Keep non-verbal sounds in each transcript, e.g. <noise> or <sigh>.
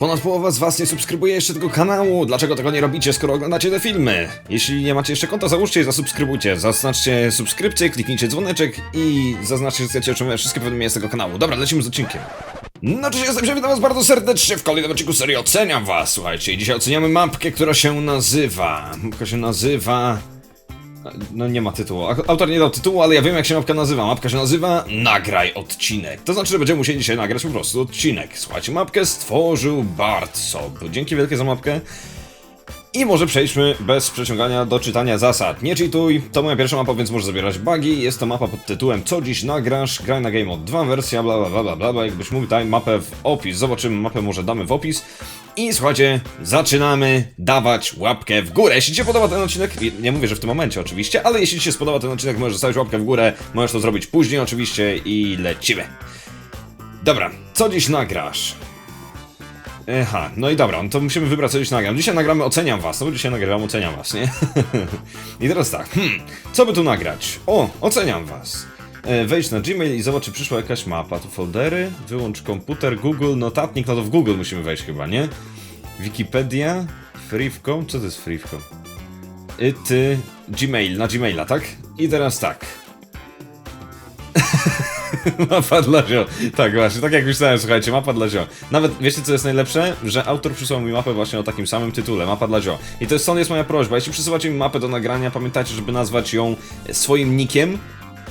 Ponad połowa z was nie subskrybuje jeszcze tego kanału. Dlaczego tego nie robicie, skoro oglądacie te filmy? Jeśli nie macie jeszcze konta, załóżcie i zasubskrybujcie. Zaznaczcie subskrypcję, kliknijcie dzwoneczek i zaznaczcie, że chcecie otrzymywać wszystkie powiadomienia z tego kanału. Dobra, lecimy z odcinkiem. No cześć, jestem się, witam was bardzo serdecznie w kolejnym odcinku serii Oceniam was. Słuchajcie, dzisiaj oceniamy mapkę, która się nazywa... Mapka się nazywa... No nie ma tytułu. Autor nie dał tytułu, ale ja wiem jak się mapka nazywa. Mapka się nazywa Nagraj odcinek. To znaczy, że będziemy musieli dzisiaj nagrać po prostu odcinek. Słuchajcie, mapkę stworzył Bart Sob. Dzięki wielkie za mapkę. I może przejdźmy bez przeciągania do czytania zasad. Nie cheatuj, to moja pierwsza mapa, więc może zabierać bugi. Jest to mapa pod tytułem Co dziś nagrasz? Graj na Game od 2 wersja, bla bla bla bla bla. Jakbyś mógł daj mapę w opis. Zobaczymy, mapę może damy w opis. I słuchajcie, zaczynamy dawać łapkę w górę. Jeśli Ci się podoba ten odcinek, nie mówię, że w tym momencie oczywiście, ale jeśli Ci się spodoba ten odcinek, możesz zostawić łapkę w górę, możesz to zrobić później oczywiście i lecimy. Dobra, co dziś nagrasz? Aha, no i dobra, no to musimy wybrać co dziś nagram. Dzisiaj nagramy Oceniam Was, no bo dzisiaj nagrywam Oceniam Was, nie? <laughs> I teraz tak, hmm, co by tu nagrać? O, Oceniam Was. E, Wejdź na Gmail i zobacz, czy przyszła jakaś mapa. Tu foldery, wyłącz komputer, Google, notatnik, no to w Google musimy wejść chyba, nie? Wikipedia, Freewcom, co to jest Freewcom? Y, ty, Gmail, na Gmaila, tak? I teraz tak. <laughs> Mapa dla Zio. Tak właśnie, tak jak myślałem, słuchajcie, mapa dla Zio. Nawet, wiecie co jest najlepsze? Że autor przysłał mi mapę właśnie o takim samym tytule, mapa dla Zio. I to jest, stąd jest moja prośba, jeśli przysyłacie mi mapę do nagrania, pamiętajcie, żeby nazwać ją swoim nickiem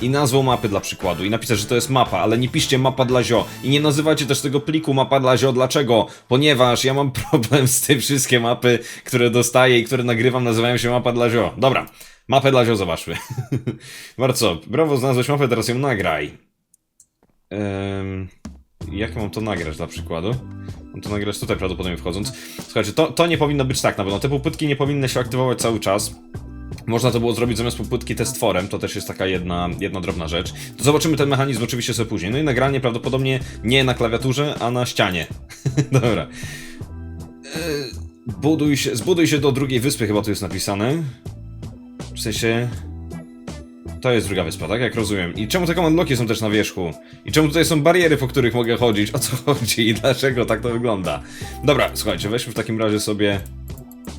i nazwą mapy dla przykładu i napisać, że to jest mapa, ale nie piszcie mapa dla Zio i nie nazywajcie też tego pliku mapa dla Zio. Dlaczego? Ponieważ ja mam <laughs> problem z tym wszystkie mapy, które dostaję i które nagrywam nazywają się mapa dla Zio. Dobra, mapę dla Zio zobaczmy. <laughs> Bardzo, brawo, znalazłeś mapę, teraz ją nagraj. Ehm, jak mam to nagrać dla przykładu? Mam to nagrać tutaj prawdopodobnie wchodząc. Słuchajcie, to, to nie powinno być tak na pewno. Te półpytki nie powinny się aktywować cały czas. Można to było zrobić zamiast półpytki testworem, to też jest taka jedna, jedna drobna rzecz. To zobaczymy ten mechanizm oczywiście sobie później. No i nagranie prawdopodobnie nie na klawiaturze, a na ścianie. <laughs> Dobra. Buduj się, zbuduj się do drugiej wyspy, chyba tu jest napisane. W sensie... To jest druga wyspa, tak? Jak rozumiem. I czemu te command blocki są też na wierzchu? I czemu tutaj są bariery, po których mogę chodzić? O co <laughs> chodzi i dlaczego tak to wygląda? Dobra, słuchajcie, weźmy w takim razie sobie...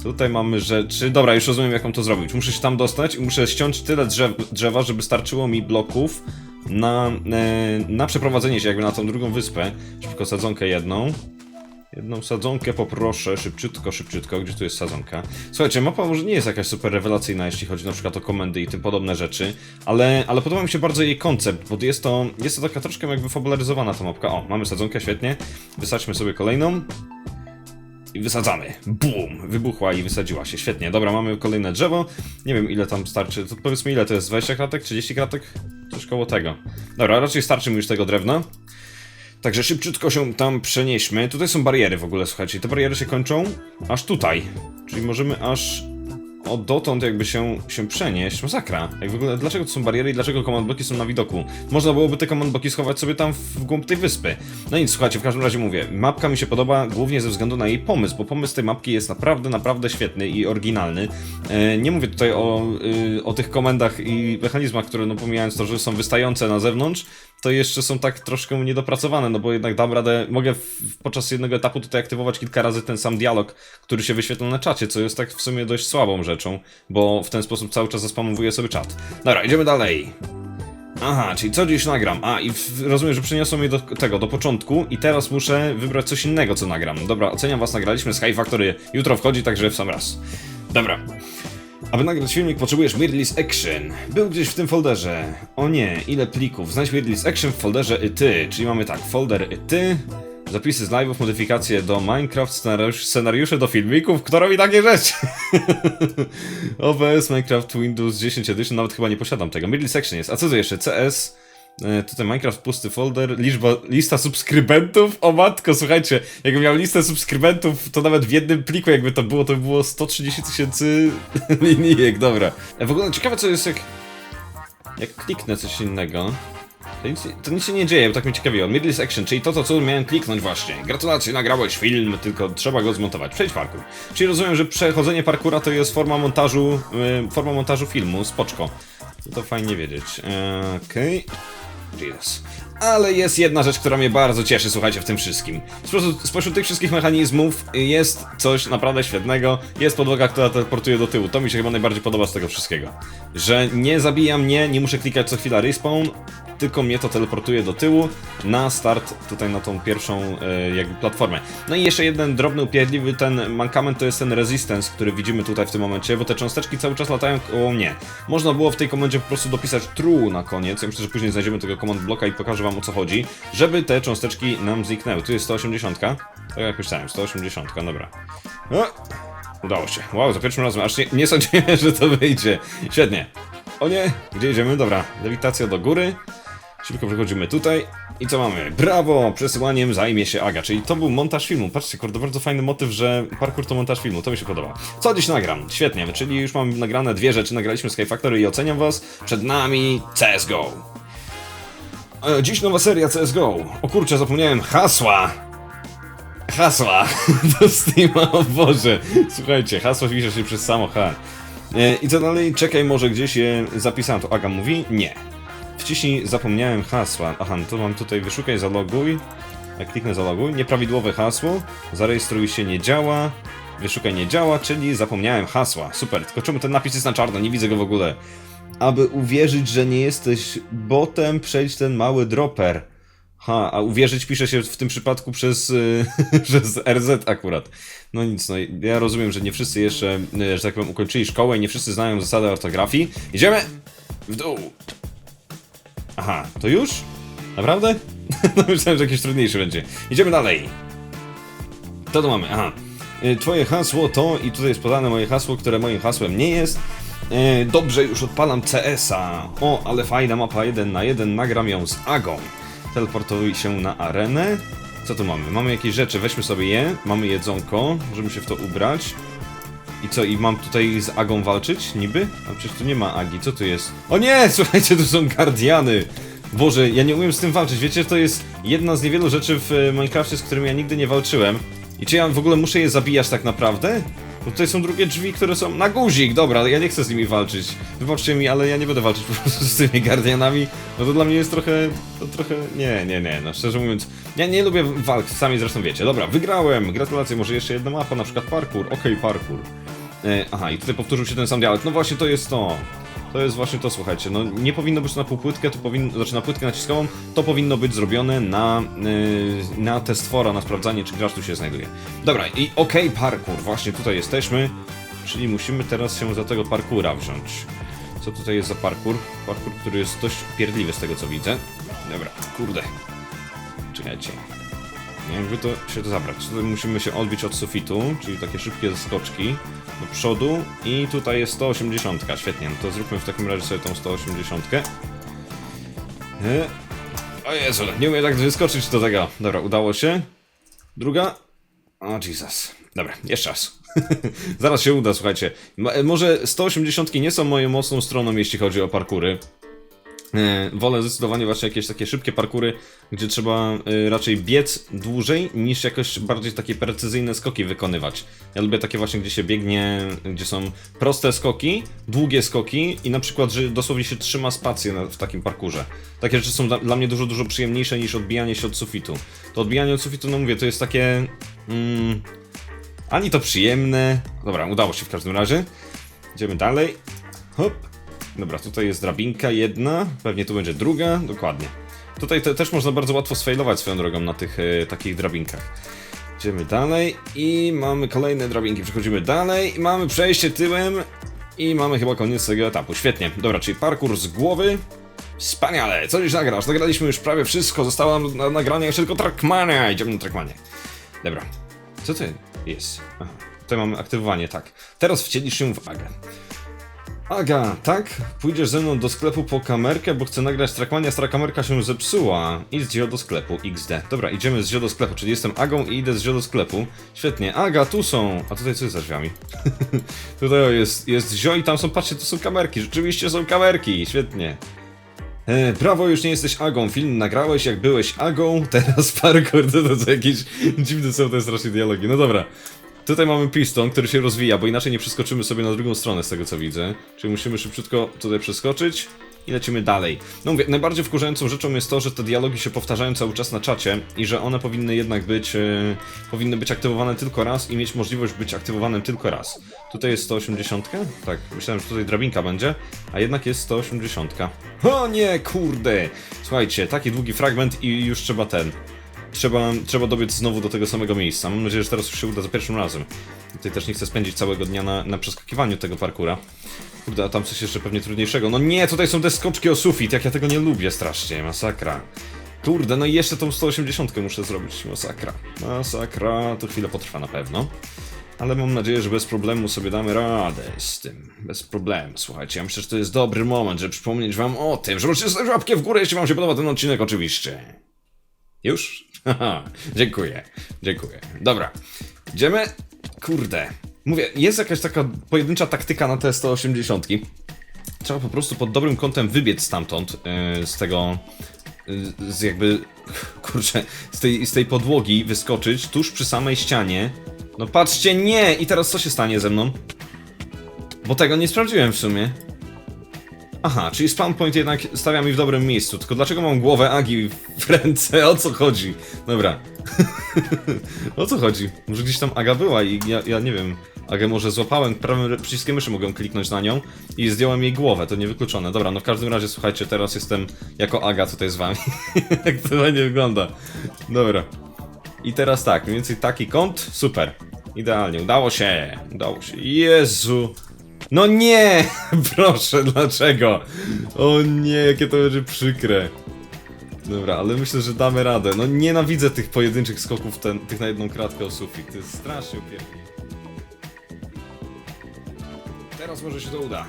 Tutaj mamy rzeczy... Dobra, już rozumiem jak mam to zrobić. Muszę się tam dostać i muszę ściąć tyle drzew, drzewa, żeby starczyło mi bloków na, e, na przeprowadzenie się jakby na tą drugą wyspę. Szybko sadzonkę jedną. Jedną sadzonkę poproszę, szybciutko, szybciutko, gdzie tu jest sadzonka? Słuchajcie, mapa może nie jest jakaś super rewelacyjna, jeśli chodzi na przykład o komendy i tym podobne rzeczy, ale, ale podoba mi się bardzo jej koncept, bo jest to, jest to taka troszkę jakby fabularyzowana ta mapka. O, mamy sadzonkę, świetnie. Wysadźmy sobie kolejną. I wysadzamy. Bum! Wybuchła i wysadziła się. Świetnie. Dobra, mamy kolejne drzewo. Nie wiem ile tam starczy. To powiedzmy ile to jest? 20 kratek? 30 kratek? Coś koło tego. Dobra, raczej starczy mi już tego drewna. Także szybciutko się tam przenieśmy. Tutaj są bariery w ogóle, słuchajcie. Te bariery się kończą aż tutaj. Czyli możemy aż od dotąd jakby się, się przenieść. Masakra. Jak w ogóle, dlaczego to są bariery i dlaczego command bloki są na widoku? Można byłoby te command bloki schować sobie tam w głąb tej wyspy. No nic, słuchajcie, w każdym razie mówię. Mapka mi się podoba głównie ze względu na jej pomysł, bo pomysł tej mapki jest naprawdę, naprawdę świetny i oryginalny. E, nie mówię tutaj o, y, o tych komendach i mechanizmach, które no pomijając to, że są wystające na zewnątrz, to jeszcze są tak troszkę niedopracowane, no bo jednak dam radę, mogę w, podczas jednego etapu tutaj aktywować kilka razy ten sam dialog, który się wyświetla na czacie, co jest tak w sumie dość słabą rzeczą, bo w ten sposób cały czas zaspamowuję sobie czat. Dobra, idziemy dalej. Aha, czyli co dziś nagram? A, i w, rozumiem, że przeniosło mnie do tego, do początku i teraz muszę wybrać coś innego, co nagram. Dobra, oceniam was, nagraliśmy Sky Factory, jutro wchodzi, także w sam raz. Dobra. Aby nagrać filmik potrzebujesz Weirdlist Action. Był gdzieś w tym folderze. O nie, ile plików. Znajdź Weirdlist Action w folderze ty, czyli mamy tak, folder ty, zapisy z live'ów, modyfikacje do Minecraft, scenariusz, scenariusze do filmików, kto robi takie rzeczy? <laughs> OBS, Minecraft, Windows 10 Edition, nawet chyba nie posiadam tego. Weirdlist Action jest. A co to jeszcze? CS, Tutaj Minecraft, pusty folder, liczba, lista subskrybentów. O matko, słuchajcie, jakbym miał listę subskrybentów, to nawet w jednym pliku jakby to było, to by było 130 tysięcy <laughs> linijek, dobra. E, W ogóle ciekawe co jest jak... Jak kliknę coś innego. To nic, to nic się nie dzieje, bo tak mnie ciekawiło. Middle Action, czyli to, to co miałem kliknąć właśnie. Gratulacje, nagrałeś film, tylko trzeba go zmontować. Przejdź parkour. Czyli rozumiem, że przechodzenie parkura to jest forma montażu, y, forma montażu filmu, spoczko. To fajnie wiedzieć. Eee, Okej. Jesus. Ale jest jedna rzecz, która mnie bardzo cieszy, słuchajcie, w tym wszystkim. Spośród, spośród tych wszystkich mechanizmów jest coś naprawdę świetnego. Jest podłoga, która teleportuje do tyłu. To mi się chyba najbardziej podoba z tego wszystkiego. Że nie zabija mnie, nie muszę klikać co chwila respawn, tylko mnie to teleportuje do tyłu na start tutaj na tą pierwszą e, jakby platformę. No i jeszcze jeden drobny upierdliwy ten mankament to jest ten resistance, który widzimy tutaj w tym momencie, bo te cząsteczki cały czas latają koło mnie. Można było w tej komendzie po prostu dopisać true na koniec, ja myślę, że później znajdziemy tego command bloka i pokażę wam o co chodzi, żeby te cząsteczki nam zniknęły. Tu jest 180, tak jak myślałem, 180, dobra. No, udało się. Wow, za pierwszym razem, aż nie, nie sądziłem, <laughs> że to wyjdzie. Świetnie. O nie, gdzie idziemy? Dobra, lewitacja do góry. Szybko przechodzimy tutaj. I co mamy? Brawo! Przesyłaniem zajmie się Aga, czyli to był montaż filmu. Patrzcie, kurde, bardzo fajny motyw, że parkour to montaż filmu, to mi się podoba. Co dziś nagram? Świetnie, czyli już mam nagrane dwie rzeczy. Nagraliśmy Sky Factory i oceniam was. Przed nami CSGO. E, Dziś nowa seria CSGO. O kurczę, zapomniałem hasła. Hasła <laughs> do Steama, o Boże. Słuchajcie, hasło pisze się przez samo H. E, I co dalej? Czekaj, może gdzieś je zapisałem. To Aga mówi? Nie. Wciśnij, zapomniałem hasła. Aha, no to mam tutaj wyszukaj, zaloguj. Jak kliknę zaloguj, nieprawidłowe hasło. Zarejestruj się, nie działa. Wyszukaj, nie działa, czyli zapomniałem hasła. Super, tylko czemu ten napis jest na czarno? Nie widzę go w ogóle. Aby uwierzyć, że nie jesteś botem, przejdź ten mały dropper. Ha, a uwierzyć pisze się w tym przypadku przez, y, <laughs> przez RZ akurat. No nic, no ja rozumiem, że nie wszyscy jeszcze, y, że tak powiem, ukończyli szkołę i nie wszyscy znają zasady ortografii. Idziemy w dół. Aha, to już? Naprawdę? <laughs> no myślałem, że jakieś trudniejsze będzie. Idziemy dalej. To tu mamy, aha. Y, Twoje hasło to, i tutaj jest podane moje hasło, które moim hasłem nie jest. Y, Dobrze, już odpalam CS-a. O, ale fajna mapa 1 na 1, nagram ją z Agą. Teleportuj się na arenę. Co tu mamy? Mamy jakieś rzeczy, weźmy sobie je. Mamy jedzonko, możemy się w to ubrać. I co, i mam tutaj z Agą walczyć? Niby? A przecież tu nie ma Agi, co tu jest? O nie, <laughs> słuchajcie, tu są Guardiany! Boże, ja nie umiem z tym walczyć. Wiecie, to jest jedna z niewielu rzeczy w e, Minecrafcie, z którymi ja nigdy nie walczyłem. I czy ja w ogóle muszę je zabijać tak naprawdę? Bo tutaj są drugie drzwi, które są na guzik, dobra, ja nie chcę z nimi walczyć. Wybaczcie mi, ale ja nie będę walczyć po prostu z tymi Guardianami. No to dla mnie jest trochę, to trochę, nie, nie, nie, no szczerze mówiąc, ja nie lubię walk, sami zresztą wiecie. Dobra, wygrałem, gratulacje, może jeszcze jedna mapa, na przykład parkour, okej, parkour. E, aha, i tutaj powtórzył się ten sam dialog. No właśnie, to jest to. To jest właśnie to, słuchajcie. No nie powinno być na półpłytkę, to powinno, znaczy na płytkę naciskową, to powinno być zrobione na, yy, na test fora, na sprawdzanie, czy gracz tu się znajduje. Dobra, i okej, parkour, właśnie tutaj jesteśmy. Czyli musimy teraz się za tego parkoura wziąć. Co tutaj jest za parkour? Parkour, który jest dość upierdliwy z tego co widzę. Dobra, kurde. Czekajcie. Jakby to się to zabrać. Tutaj musimy się odbić od sufitu, czyli takie szybkie skoczki do przodu i tutaj jest 180. Świetnie, no to zróbmy w takim razie sobie tą 180. E, O Jezu, nie umiem tak wyskoczyć do tego. Dobra, udało się. Druga. O Jesus. Dobra, jeszcze raz. <laughs> Zaraz się uda, słuchajcie. Ma- Może 180 nie są moją mocną stroną, jeśli chodzi o parkury. E, wolę zdecydowanie właśnie jakieś takie szybkie parkury, gdzie trzeba e, raczej biec dłużej niż jakoś bardziej takie precyzyjne skoki wykonywać. Ja lubię takie właśnie, gdzie się biegnie, gdzie są proste skoki, długie skoki i na przykład, że dosłownie się trzyma spację w takim parkurze. Takie rzeczy są dla mnie dużo, dużo przyjemniejsze niż odbijanie się od sufitu. To odbijanie od sufitu, no mówię, to jest takie... Mm, ani to przyjemne. Dobra, udało się w każdym razie. Idziemy dalej. Hop. Dobra, tutaj jest drabinka jedna, pewnie tu będzie druga, dokładnie. Tutaj te, też można bardzo łatwo sfailować swoją drogą na tych e, takich drabinkach. Idziemy dalej i mamy kolejne drabinki, przechodzimy dalej i mamy przejście tyłem i mamy chyba koniec tego etapu. Świetnie, dobra, czyli parkour z głowy. Wspaniale, co dziś nagrasz? Nagraliśmy już prawie wszystko, została nam na nagrania jeszcze tylko Trackmania. Idziemy na Trackmanie. Dobra, co to jest? Aha, tutaj mamy aktywowanie, tak. Teraz wcielisz się w Agę. Aga, tak? Pójdziesz ze mną do sklepu po kamerkę, bo chcę nagrać Trackmania, stara kamerka się zepsuła. Idź z Zio do sklepu, XD. Dobra, idziemy z Zio do sklepu, czyli jestem Agą i idę z Zio do sklepu. Świetnie, Aga, tu są! A tutaj co jest za drzwiami? <laughs> tutaj jest, jest Zio i tam są, patrzcie, to są kamerki, rzeczywiście są kamerki, świetnie. E, brawo, już nie jesteś Agą. Film nagrałeś, jak byłeś Agą, <laughs> teraz parkour. To, to, to jakieś dziwne są te strasznie dialogi. No dobra. Tutaj mamy piston, który się rozwija, bo inaczej nie przeskoczymy sobie na drugą stronę z tego co widzę. Czyli musimy szybciutko tutaj przeskoczyć i lecimy dalej. No mówię, najbardziej wkurzającą rzeczą jest to, że te dialogi się powtarzają cały czas na czacie i że one powinny jednak być, e, powinny być aktywowane tylko raz i mieć możliwość być aktywowanym tylko raz. Tutaj jest 180? Tak, myślałem, że tutaj drabinka będzie, a jednak jest 180. O nie, kurde! Słuchajcie, taki długi fragment i już trzeba ten. Trzeba, trzeba dobiec znowu do tego samego miejsca. Mam nadzieję, że teraz już się uda za pierwszym razem. Tutaj też nie chcę spędzić całego dnia na, na przeskakiwaniu tego parkura. Kurde, a tam coś jeszcze pewnie trudniejszego. No nie, tutaj są te skoczki o sufit, jak ja tego nie lubię strasznie, masakra. Kurde, no i jeszcze tą 180 muszę zrobić, masakra. Masakra, to chwilę potrwa na pewno. Ale mam nadzieję, że bez problemu sobie damy radę z tym. Bez problemu, słuchajcie. Ja myślę, że to jest dobry moment, żeby przypomnieć wam o tym, że możecie zostawić łapkę w górę, jeśli wam się podoba ten odcinek, oczywiście. Już? <laughs> Dziękuję, dziękuję. Dobra, idziemy. Kurde. Mówię, jest jakaś taka pojedyncza taktyka na te 180. Trzeba po prostu pod dobrym kątem wybiec stamtąd, yy, z tego, yy, z jakby, <laughs> kurczę, z tej, z tej podłogi wyskoczyć tuż przy samej ścianie. No patrzcie, nie! I teraz co się stanie ze mną? Bo tego nie sprawdziłem w sumie. Aha, czyli spawn point jednak stawia mi w dobrym miejscu, tylko dlaczego mam głowę Agi w ręce? O co chodzi? Dobra. <laughs> o co chodzi? Może gdzieś tam Aga była i ja, ja nie wiem. Agę może złapałem, prawym przyciskiem myszy mogłem kliknąć na nią i zdjąłem jej głowę, to niewykluczone. Dobra, no w każdym razie słuchajcie, teraz jestem jako Aga tutaj z wami. <laughs> Jak to fajnie wygląda. Dobra. I teraz tak, mniej więcej taki kąt, super. Idealnie, udało się, udało się. Jezu. No nie! <laughs> Proszę, dlaczego? O nie, jakie to będzie przykre. Dobra, ale myślę, że damy radę. No nienawidzę tych pojedynczych skoków, ten, tych na jedną kratkę o sufit. To jest strasznie upierdliwe. Teraz może się to uda.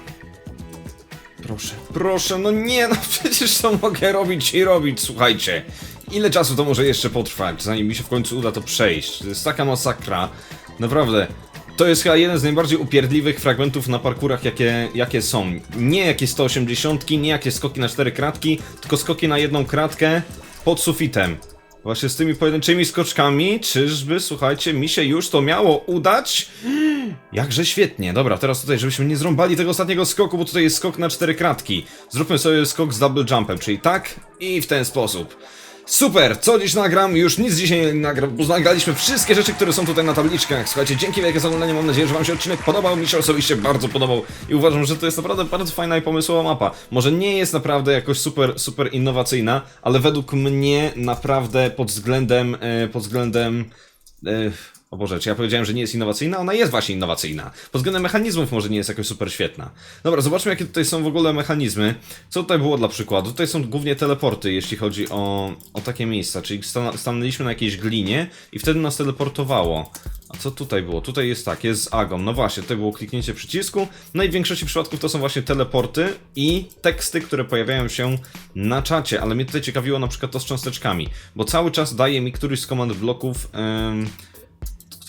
Proszę, proszę, no nie, no <laughs> przecież to mogę robić i robić, słuchajcie. Ile czasu to może jeszcze potrwać, zanim mi się w końcu uda to przejść? To jest taka masakra. Naprawdę. To jest chyba jeden z najbardziej upierdliwych fragmentów na parkurach, jakie, jakie są. Nie jakie 180, nie jakie skoki na cztery kratki, tylko skoki na jedną kratkę pod sufitem. Właśnie z tymi pojedynczymi skoczkami, czyżby, słuchajcie, mi się już to miało udać? Jakże świetnie. Dobra, teraz tutaj, żebyśmy nie zrąbali tego ostatniego skoku, bo tutaj jest skok na cztery kratki. Zróbmy sobie skok z double jumpem, czyli tak i w ten sposób. Super! Co dziś nagram? Już nic dzisiaj nie nagram, bo nagraliśmy wszystkie rzeczy, które są tutaj na tabliczkach. Słuchajcie, dzięki wielkie za oglądanie, mam nadzieję, że wam się odcinek podobał. Mi się osobiście bardzo podobał i uważam, że to jest naprawdę bardzo fajna i pomysłowa mapa. Może nie jest naprawdę jakoś super, super innowacyjna, ale według mnie naprawdę pod względem, e, pod względem... E, o Boże, czy ja powiedziałem, że nie jest innowacyjna? Ona jest właśnie innowacyjna. Pod względem mechanizmów może nie jest jakoś super świetna. Dobra, zobaczmy jakie tutaj są w ogóle mechanizmy. Co tutaj było dla przykładu? Tutaj są głównie teleporty, jeśli chodzi o, o takie miejsca, czyli stan stanęliśmy na jakiejś glinie i wtedy nas teleportowało. A co tutaj było? Tutaj jest tak, jest z. No właśnie, tutaj było kliknięcie przycisku. No i w większości przypadków to są właśnie teleporty i teksty, które pojawiają się na czacie, ale mnie tutaj ciekawiło na przykład to z cząsteczkami, bo cały czas daje mi któryś z komand bloków... Ym,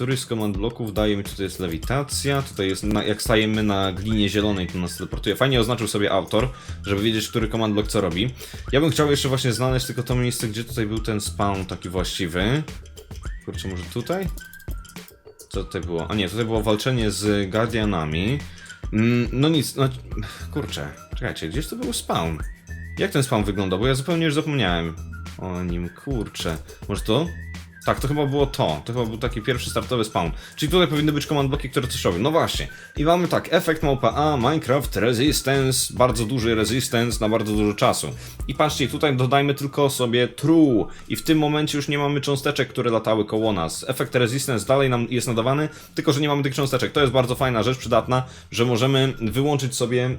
któryś z komand bloków daje mi, tutaj jest lewitacja, tutaj jest, na, jak stajemy na glinie zielonej, to nas teleportuje. Fajnie oznaczył sobie autor, żeby wiedzieć, który komand blok co robi. Ja bym chciał jeszcze właśnie znaleźć tylko to miejsce, gdzie tutaj był ten spawn taki właściwy. Kurczę, może tutaj? Co tutaj było? A nie, tutaj było walczenie z Guardianami. Mm, no nic, no kurczę, czekajcie, gdzieś to był spawn? Jak ten spawn wyglądał? Bo ja zupełnie już zapomniałem o nim, kurczę. Może to? Tak, to chyba było to. To chyba był taki pierwszy startowy spawn. Czyli tutaj powinny być command bloki, które coś robią. No właśnie. I mamy tak, efekt małpa A, Minecraft, Resistance, bardzo duży Resistance na bardzo dużo czasu. I patrzcie, tutaj dodajmy tylko sobie True. I w tym momencie już nie mamy cząsteczek, które latały koło nas. Efekt Resistance dalej nam jest nadawany, tylko że nie mamy tych cząsteczek. To jest bardzo fajna rzecz, przydatna, że możemy wyłączyć sobie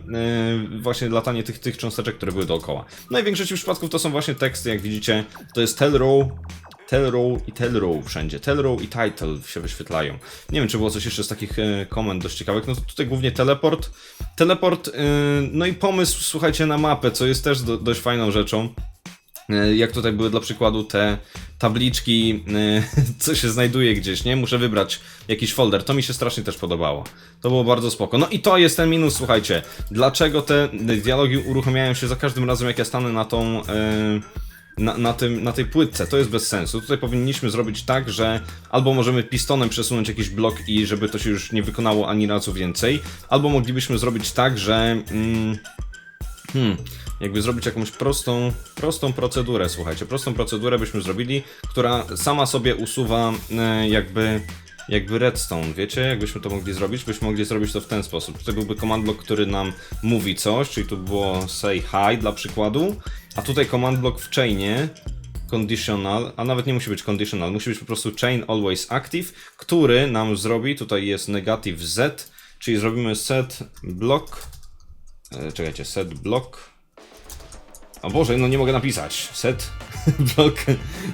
yy, właśnie latanie tych, tych cząsteczek, które były dookoła. No i w większości przypadków to są właśnie teksty, jak widzicie. To jest Tell Row, Telrow i Telrow wszędzie. Telrow i Title się wyświetlają. Nie wiem, czy było coś jeszcze z takich e, komend dość ciekawych. No tutaj głównie teleport. Teleport, e, no i pomysł, słuchajcie, na mapę, co jest też do, dość fajną rzeczą. E, jak tutaj były dla przykładu te tabliczki, <laughs> co się znajduje gdzieś, nie? Muszę wybrać jakiś folder. To mi się strasznie też podobało. To było bardzo spoko. No i to jest ten minus, słuchajcie. Dlaczego te dialogi uruchamiają się za każdym razem, jak ja stanę na tą... E, na, na, tym, na tej płytce. To jest bez sensu. Tutaj powinniśmy zrobić tak, że albo możemy pistonem przesunąć jakiś blok i żeby to się już nie wykonało ani razu więcej, albo moglibyśmy zrobić tak, że. Mm, Hmm, jakby zrobić jakąś prostą, prostą procedurę, słuchajcie, prostą procedurę byśmy zrobili, która sama sobie usuwa e, jakby, jakby redstone, wiecie, jakbyśmy to mogli zrobić, byśmy mogli zrobić to w ten sposób. Tutaj byłby command block, który nam mówi coś, czyli tu było say hi dla przykładu, a tutaj command block w chainie, conditional, a nawet nie musi być conditional, musi być po prostu chain always active, który nam zrobi, tutaj jest negative z, czyli zrobimy set block, e, czekajcie, set block, o Boże, no nie mogę napisać, set <laughs> block,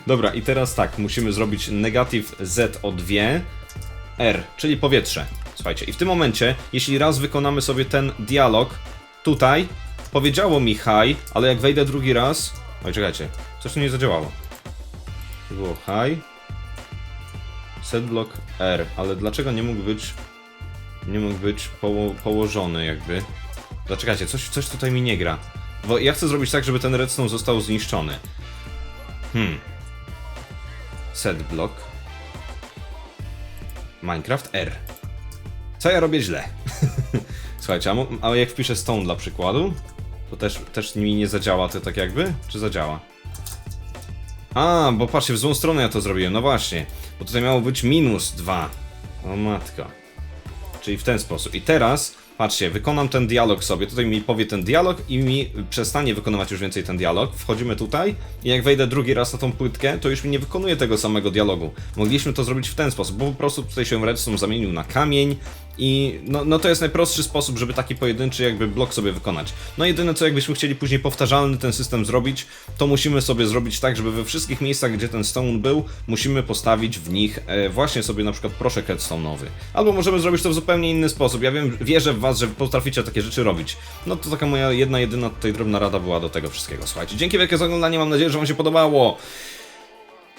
dobra i teraz tak, musimy zrobić negative z o 2, r, czyli powietrze, słuchajcie, i w tym momencie, jeśli raz wykonamy sobie ten dialog, tutaj, powiedziało mi hi, ale jak wejdę drugi raz, oj czekajcie, coś tu nie zadziałało, było hi, set block R, ale dlaczego nie mógł być nie mógł być poło położony jakby? Zaczekajcie, coś, coś tutaj mi nie gra. Bo ja chcę zrobić tak, żeby ten redstone został zniszczony. Hmm. Set block. Minecraft R. Co ja robię źle? <laughs> Słuchajcie, a, a jak wpiszę stone dla przykładu, to też, też mi nie zadziała to tak jakby? Czy zadziała? A, bo patrzcie, w złą stronę ja to zrobiłem, no właśnie. Bo tutaj miało być minus 2. O matka. Czyli w ten sposób. I teraz, patrzcie, wykonam ten dialog sobie. Tutaj mi powie ten dialog i mi przestanie wykonywać już więcej ten dialog. Wchodzimy tutaj i jak wejdę drugi raz na tą płytkę, to już mi nie wykonuje tego samego dialogu. Mogliśmy to zrobić w ten sposób, bo po prostu tutaj się redstone zamienił na kamień i no, no to jest najprostszy sposób, żeby taki pojedynczy jakby blok sobie wykonać. No jedyne co jakbyśmy chcieli później powtarzalny ten system zrobić, to musimy sobie zrobić tak, żeby we wszystkich miejscach, gdzie ten stone był, musimy postawić w nich e, właśnie sobie na przykład proszek redstone'owy. Albo możemy zrobić to w zupełnie inny sposób. Ja wiem, wierzę w was, że potraficie takie rzeczy robić. No to taka moja jedna, jedyna tutaj drobna rada była do tego wszystkiego. Słuchajcie, dzięki wielkie za oglądanie, mam nadzieję, że wam się podobało.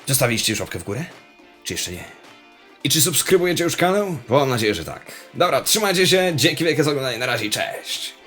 Zostawiliście już łapkę w górę? Czy jeszcze nie? I czy subskrybujecie już kanał? Bo mam nadzieję, że tak. Dobra, trzymajcie się, dzięki wielkie za oglądanie, na razie cześć!